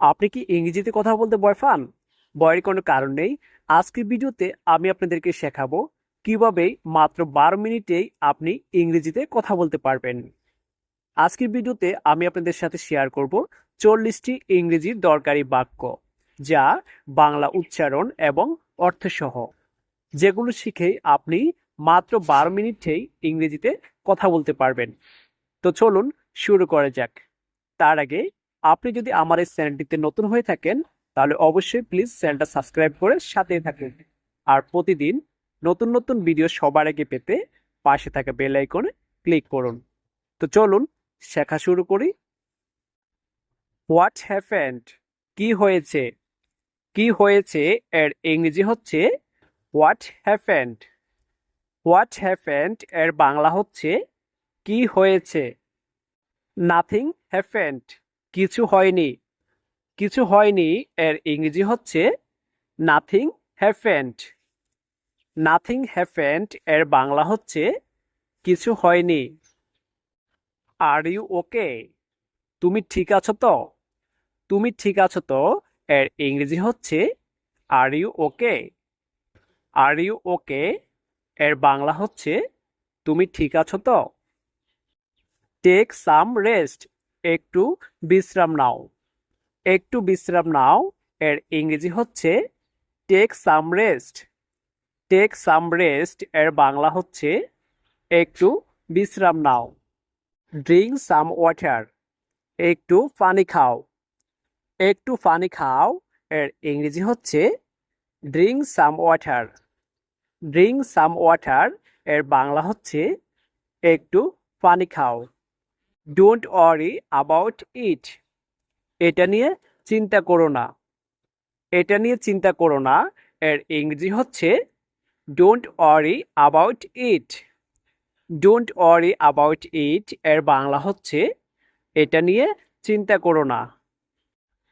আপনি কি ইংরেজিতে কথা বলতে ভয় পান? ভয়ের কোনো কারণ নেই। আজকের ভিডিওতে আমি আপনাদেরকে শেখাবো কীভাবে মাত্র বারো মিনিটেই আপনি ইংরেজিতে কথা বলতে পারবেন। আজকের ভিডিওতে আমি আপনাদের সাথে শেয়ার করব চল্লিশটি ইংরেজির দরকারি বাক্য, যা বাংলা উচ্চারণ এবং অর্থসহ, যেগুলো শিখে আপনি মাত্র বারো মিনিটেই ইংরেজিতে কথা বলতে পারবেন। তো চলুন শুরু করা যাক। তার আগে আপনি যদি আমার এই চ্যানেলটিতে নতুন হয়ে থাকেন, তাহলে অবশ্যই প্লিজ চ্যানেলটা সাবস্ক্রাইব করে সাথে থাকুন। আর প্রতিদিন নতুন নতুন ভিডিও সবার আগে পেতে পাশে থাকা বেল আইকনে ক্লিক করুন। তো চলুন শেখা শুরু করি। হোয়াট হ্যাপেন্ড কি হয়েছে? কি হয়েছে? এর ইংরেজি হচ্ছে হোয়াট হ্যাপেন্ড হোয়াট হ্যাপেন্ড এর বাংলা হচ্ছে কি হয়েছে? নাথিং হ্যাপেন্ড কিছু হয়নি। কিছু হয়নি এর ইংরেজি হচ্ছে নাথিং হ্যাপেন্ড নাথিং হ্যাপেন্ড এর বাংলা হচ্ছে কিছু হয়নি। আর ইউ ওকে তুমি ঠিক আছো তো? তুমি ঠিক আছো তো? এর ইংরেজি হচ্ছে are you okay are you okay এর বাংলা হচ্ছে তুমি ঠিক আছো তো? টেক সাম রেস্ট একটু বিশ্রাম নাও। একটু বিশ্রাম নাও। এর ইংরেজি হচ্ছে take some rest take some rest এর বাংলা হচ্ছে, একটু বিশ্রাম নাও। ড্রিঙ্ক সাম ওয়াটার একটু পানি খাও। একটু পানি খাও, এর ইংরেজি হচ্ছে drink some water drink some water এর বাংলা হচ্ছে, একটু পানি খাও। ডোন্ট ওয়ারি অ্যাবাউট ইট এটা নিয়ে চিন্তা করো না। এটা নিয়ে চিন্তা করো না। এর ইংরেজি হচ্ছে don't worry about it don't worry about it এর বাংলা হচ্ছে, এটা নিয়ে চিন্তা করো না।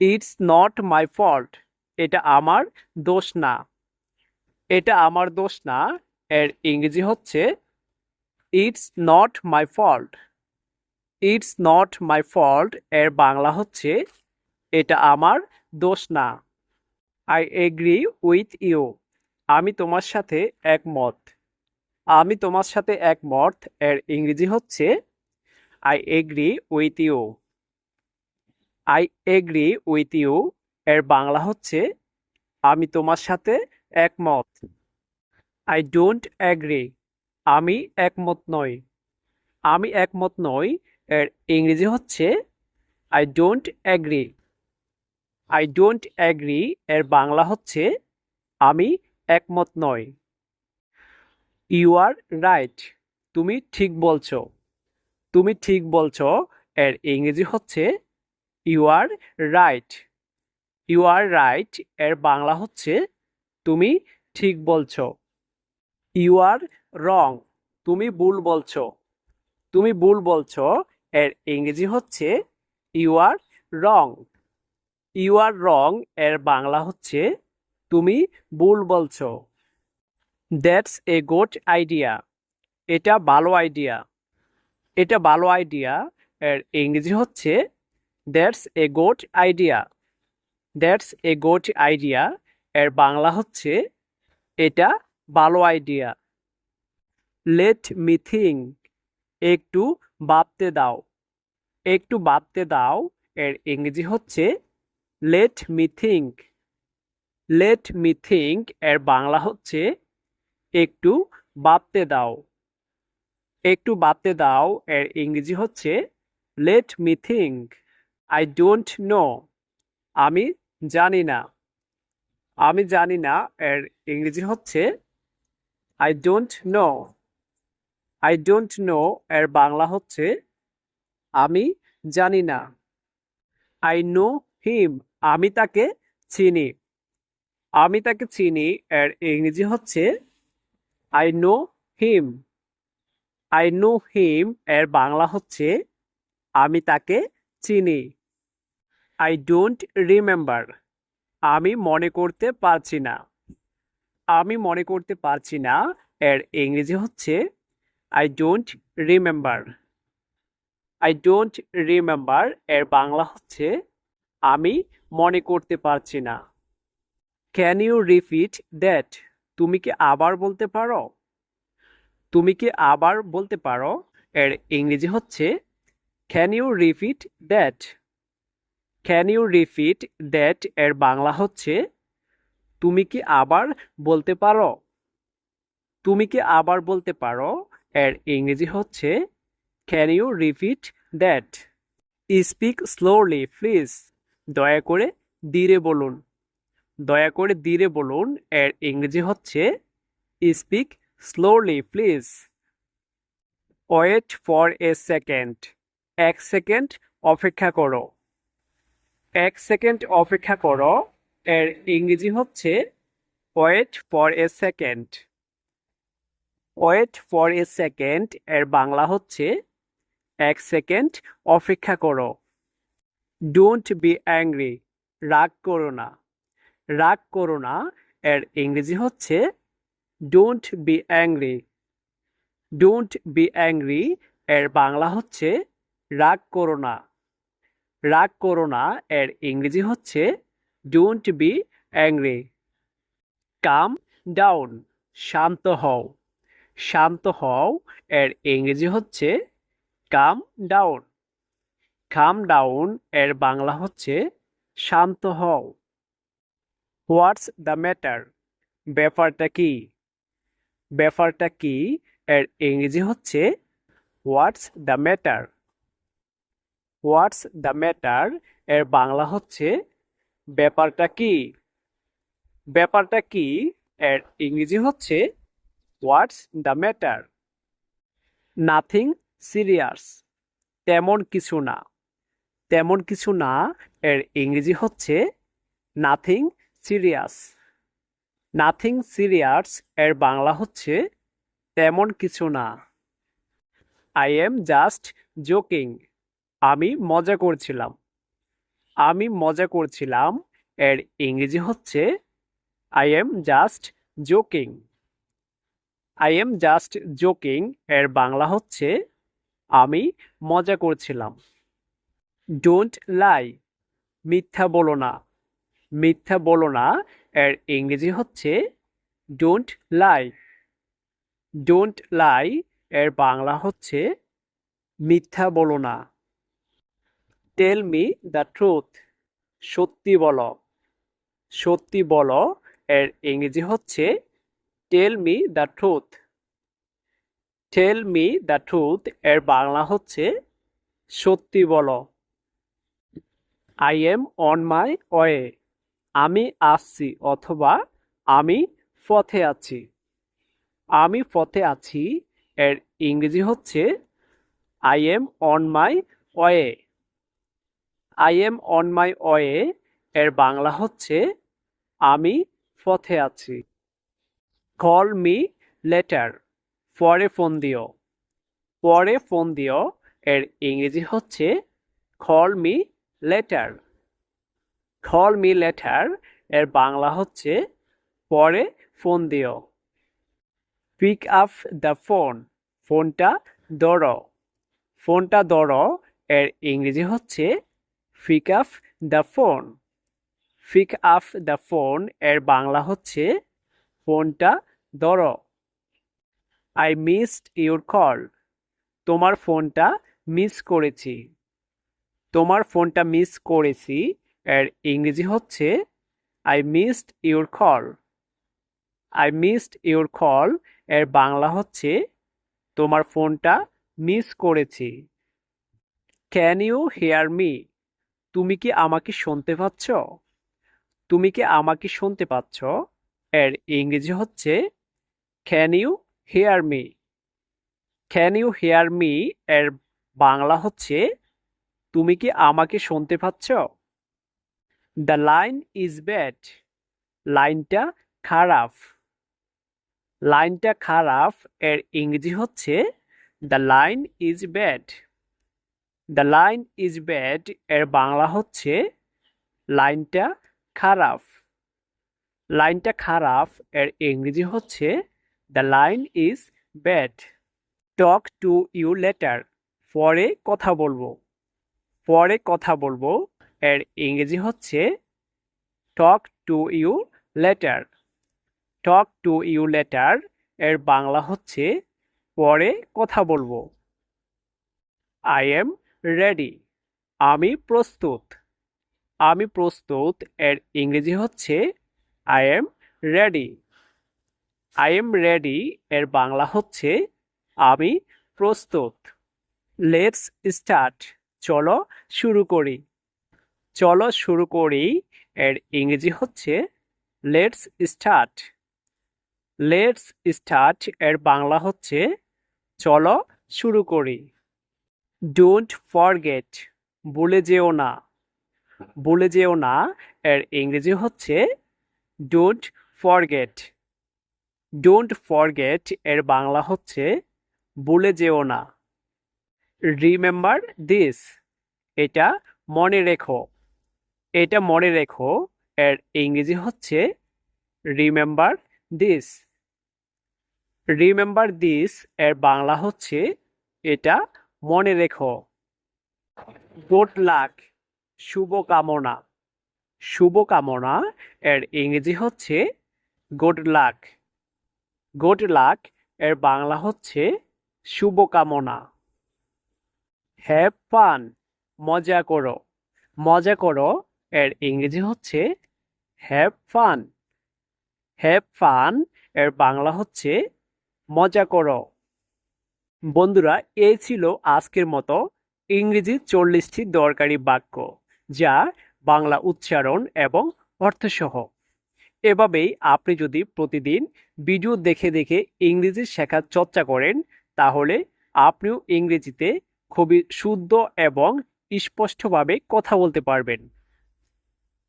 ইটস নট মাই ফল্ট এটা আমার দোষ না। এটা আমার দোষ না। এর ইংরেজি হচ্ছে it's not my fault it's not my fault এর বাংলা হচ্ছে, এটা আমার দোষ না। আই এগ্রি উইথ ইউ আমি তোমার সাথে একমত। আমি তোমার সাথে একমত, এর ইংরেজি হচ্ছে I agree with you I agree with you এর বাংলা হচ্ছে, আমি তোমার সাথে একমত। আই ডোন্ট অ্যাগ্রি আমি একমত নই। আমি একমত নই এর ইংরেজি হচ্ছে I don't agree I don't agree এর বাংলা হচ্ছে, আমি একমত নই। ইউ আর রাইট তুমি ঠিক বলছো। তুমি ঠিক বলছো। এর ইংরেজি হচ্ছে you are right you are right এর বাংলা হচ্ছে, তুমি ঠিক বলছো। ইউ আর রং তুমি ভুল বলছো। তুমি ভুল বলছো। এর ইংরেজি হচ্ছে ইউ আর রং ইউ আর রং এর বাংলা হচ্ছে, তুমি ভুল বলছো। দ্যাটস এ গুড আইডিয়া এটা ভালো আইডিয়া এটা ভালো আইডিয়া এর ইংরেজি হচ্ছে that's a good idea that's a good idea এর বাংলা হচ্ছে, এটা ভালো আইডিয়া লেট মি থিঙ্ক একটু ভাবতে দাও। একটু ভাবতে দাও এর ইংরেজি হচ্ছে let me think let me think এর বাংলা হচ্ছে, একটু ভাবতে দাও। একটু ভাবতে দাও এর ইংরেজি হচ্ছে let me think I don't know আমি জানি না। আমি জানি না এর ইংরেজি হচ্ছে I don't know I don't know এর বাংলা হচ্ছে, আমি জানি না। আই নো হিম আমি তাকে চিনি। আমি তাকে চিনি, এর ইংরেজি হচ্ছে I know him I know him এর বাংলা হচ্ছে, আমি তাকে চিনি। আই ডোন্ট রিমেম্বার আমি মনে করতে পারছি না। আমি মনে করতে পারছি না, এর ইংরেজি হচ্ছে I don't remember I don't remember এর বাংলা হচ্ছে আমি মনে করতে পারছি না। ক্যান ইউ রিপিট দ্যাট তুমি কি আবার বলতে পারো? তুমি কি আবার বলতে পারো? এর ইংরেজি হচ্ছে can you repeat that can you repeat that এর বাংলা হচ্ছে, তুমি কি আবার বলতে পারো? তুমি কি আবার বলতে পারো? এর ইংরেজি হচ্ছে can you repeat that speak slowly please দয়া করে ধীরে বলুন। দয়া করে ধীরে বলুন, এর ইংরেজি হচ্ছে speak slowly please wait for a second এক সেকেন্ড অপেক্ষা করো। এক সেকেন্ড অপেক্ষা করো। এর ইংরেজি হচ্ছে wait for a second wait for a second এর বাংলা হচ্ছে, এক সেকেন্ড অপেক্ষা করো। ডোন্ট বি অ্যাংরি রাগ করো না। রাগ করো না, এর ইংরেজি হচ্ছে don't be angry don't be angry এর বাংলা হচ্ছে, রাগ করো না। রাগ করো না, এর ইংরেজি হচ্ছে don't be angry calm down শান্ত হও। শান্ত হও, এর ইংরেজি হচ্ছে কাম ডাউন কাম ডাউন এর বাংলা হচ্ছে শান্ত হও। হোয়াটস দ্য ম্যাটার ব্যাপারটা কি? ব্যাপারটা কি? এর ইংরেজি হচ্ছে what's the matter what's the matter এর বাংলা হচ্ছে ব্যাপারটা কি? ব্যাপারটা কি? এর ইংরেজি হচ্ছে what's the matter nothing serious তেমন কিছু না। তেমন কিছু না, এর ইংরেজি হচ্ছে নাথিং সিরিয়াস নাথিং সিরিয়াস এর বাংলা হচ্ছে তেমন কিছু না। আই এম জাস্ট জোকিং আমি মজা করছিলাম। আমি মজা করছিলাম, এর ইংরেজি হচ্ছে I am just joking I am just joking এর বাংলা হচ্ছে, আমি মজা করছিলাম। ডোন্ট লাই মিথ্যা বলো না। মিথ্যা বলো না, এর ইংরেজি হচ্ছে ডোন্ট লাই ডোন্ট লাই এর বাংলা হচ্ছে, মিথ্যা বলো না। টেল মি দ্য ট্রুথ সত্যি বলো। সত্যি বলো, এর ইংরেজি হচ্ছে tell me the truth tell me the truth এর বাংলা হচ্ছে সত্যি বলো। I am on my way আমি আসছি অথবা আমি পথে আছি। আমি পথে আছি এর ইংরেজি হচ্ছে I'm on my way I'm on my way এর বাংলা হচ্ছে আমি পথে আছি। কল মি লেটার পরে ফোন দিও। পরে ফোন দিও। এর ইংরেজি হচ্ছে call me later call me later এর বাংলা হচ্ছে পরে ফোন দিও। পিক আপ দ্য ফোন ফোনটা ধরো। ফোনটা ধরো, এর ইংরেজি হচ্ছে pick up the phone pick up the phone এর বাংলা হচ্ছে ফোনটা ধরো। আই মিসড ইউর কল তোমার ফোনটা মিস করেছি। তোমার ফোনটা মিস করেছি এর ইংরেজি হচ্ছে I missed your call I missed your call এর বাংলা হচ্ছে, তোমার ফোনটা মিস করেছি। ক্যান ইউ হেয়ার মি তুমি কি আমাকে শুনতে পাচ্ছ? তুমি কি আমাকে শুনতে পাচ্ছ? এর ইংরেজি হচ্ছে can you hear me can you hear me এর বাংলা হচ্ছে, তুমি কি আমাকে শুনতে পাচ্ছ? দ্য লাইন ইজ ব্যাড লাইনটা খারাপ। লাইনটা খারাপ, এর ইংরেজি হচ্ছে the line is bad the line is bad এর বাংলা হচ্ছে লাইনটা খারাপ। লাইনটা খারাপ, এর ইংরেজি হচ্ছে the line is bad talk to you later পরে কথা বলব। পরে কথা বলব, এর ইংরেজি হচ্ছে talk to you later talk to you later এর বাংলা হচ্ছে, পরে কথা বলব। আই এম রেডি আমি প্রস্তুত। আমি প্রস্তুত, এর ইংরেজি হচ্ছে I am ready I am ready এর বাংলা হচ্ছে, আমি প্রস্তুত। লেটস স্টার্ট চলো শুরু করি। চলো শুরু করি এর ইংরেজি হচ্ছে লেটস স্টার্ট লেটস স্টার্ট এর বাংলা হচ্ছে, চলো শুরু করি। ডোন্ট ফরগেট ভুলে যেও না। ভুলে যেও না এর ইংরেজি হচ্ছে ডোন্ট ফরগেট ডোন্ট ফরগেট এর বাংলা হচ্ছে ভুলে যেও না। রিমেম্বার দিস এটা মনে রেখো। এটা মনে রেখো এর ইংরেজি হচ্ছে রিমেম্বার দিস রিমেম্বার দিস এর বাংলা হচ্ছে এটা মনে রেখো। গুড লাক শুভকামনা শুভকামনা। এর ইংরেজি হচ্ছে গুড লাক গুড লাক এর বাংলা হচ্ছে শুভকামনা। হ্যাভ ফান মজা করো। মজা করো এর ইংরেজি হচ্ছে হ্যাভ ফান হ্যাভ ফান এর বাংলা হচ্ছে মজা করো। বন্ধুরা, এই ছিল আজকের মতো ইংরেজি চল্লিশটি দরকারি বাক্য, যা বাংলা উচ্চারণ এবং অর্থসহ। এভাবেই আপনি যদি প্রতিদিন ভিডিও দেখে দেখে ইংরেজি শেখার চর্চা করেন, তাহলে আপনিও ইংরেজিতে খুবই শুদ্ধ এবং স্পষ্টভাবে কথা বলতে পারবেন।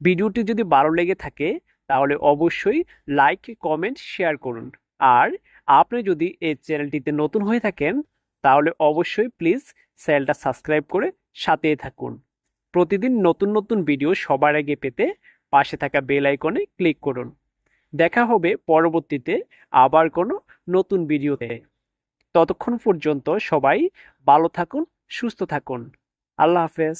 ভিডিওটি যদি ভালো লেগে থাকে, তাহলে অবশ্যই লাইক, কমেন্ট, শেয়ার করুন। আর আপনি যদি এই চ্যানেলটিতে নতুন হয়ে থাকেন, তাহলে অবশ্যই প্লিজ চ্যানেলটা সাবস্ক্রাইব করে সাথেই থাকুন। প্রতিদিন নতুন নতুন ভিডিও সবার আগে পেতে পাশে থাকা বেল আইকনে ক্লিক করুন। দেখা হবে পরবর্তীতে আবার কোনো নতুন ভিডিওতে ততক্ষণ পর্যন্ত সবাই ভালো থাকুন, সুস্থ থাকুন। আল্লাহ হাফেজ।